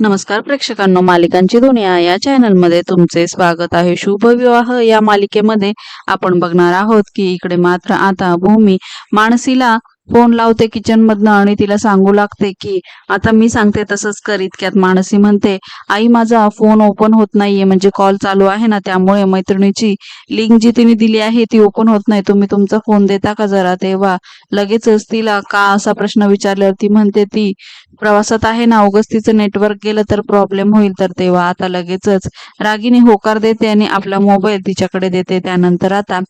नमस्कार प्रेक्षकांनो मालिकांची दुनिया या चॅनलमध्ये तुमचे स्वागत आहे. शुभ विवाह या मालिकेमध्ये आपण बघणार आहोत की इकडे मात्र आता भूमी मानसीला फोन लावते किचन मधनं आणि तिला सांगू लागते की आता मी सांगते तसंच कर इतक्यात मानसी म्हणते आई माझा फोन ओपन होत नाहीये म्हणजे कॉल चालू आहे ना त्यामुळे मैत्रिणीची लिंक जी तिने दिली आहे ती ओपन होत नाही. तुम्ही तुमचा फोन देता का जरा? तेव्हा लगेचच तिला का असा प्रश्न विचारल्यावर ती म्हणते ती प्रवासात आहे ना उगच तिचं नेटवर्क गेलं तर प्रॉब्लेम होईल तर तेव्हा आता लगेचच रागिनी होकार देते आणि आपला मोबाईल तिच्याकडे देते. त्यानंतर आता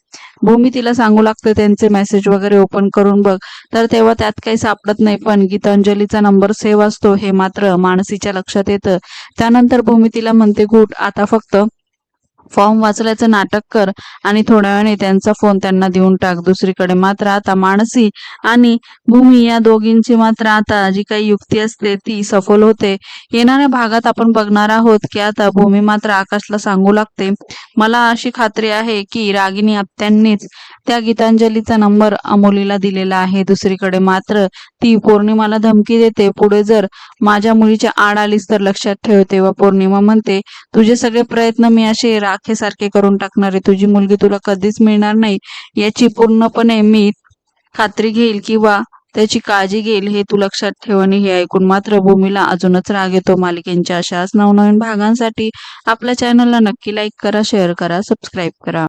भूमी तिला सांगू लागते त्यांचे मेसेज वगैरे ओपन करून बघ. तर तेव्हा त्यात काही सापडत नाही पण गीतांजलीचा नंबर सेव्ह असतो हे मात्र मानसीच्या लक्षात येतं. त्यानंतर भूमी तिला म्हणते गुट आता फक्त फॉर्म वाचल्याचं नाटक कर आणि थोड्या वेळाने त्यांचा फोन त्यांना देऊन टाक. दुसरीकडे मात्र आता मानसी आणि भूमी या दोघींची मात्र आता जी काही युक्ती असते ती सफल होते. येणाऱ्या भागात आपण बघणार आहोत की आता भूमी मात्र आकाशला सांगू लागते मला अशी खात्री आहे की रागिनी आत्यांनीच त्या गीतांजलीचा नंबर अमोलीला दिलेला आहे. दुसरीकडे मात्र ती पौर्णिमाला धमकी देते. पुढे जर माझ्या मुलीच्या आड आलीस तर लक्षात ठेव तेव्हा पौर्णिमा म्हणते तुझे सगळे प्रयत्न मी असे राखेसारखे करून टाकणारे तुझी मुलगी तुला कधीच मिळणार नाही. याची पूर्णपणे मी खात्री घेईल किंवा त्याची काळजी घेईल हे तू लक्षात ठेव आणि हे ऐकून मात्र भूमीला अजूनच राग येतो. मालिकेंच्या अशाच नवनवीन भागांसाठी आपल्या चॅनलला नक्की लाईक करा शेअर करा सबस्क्राईब करा.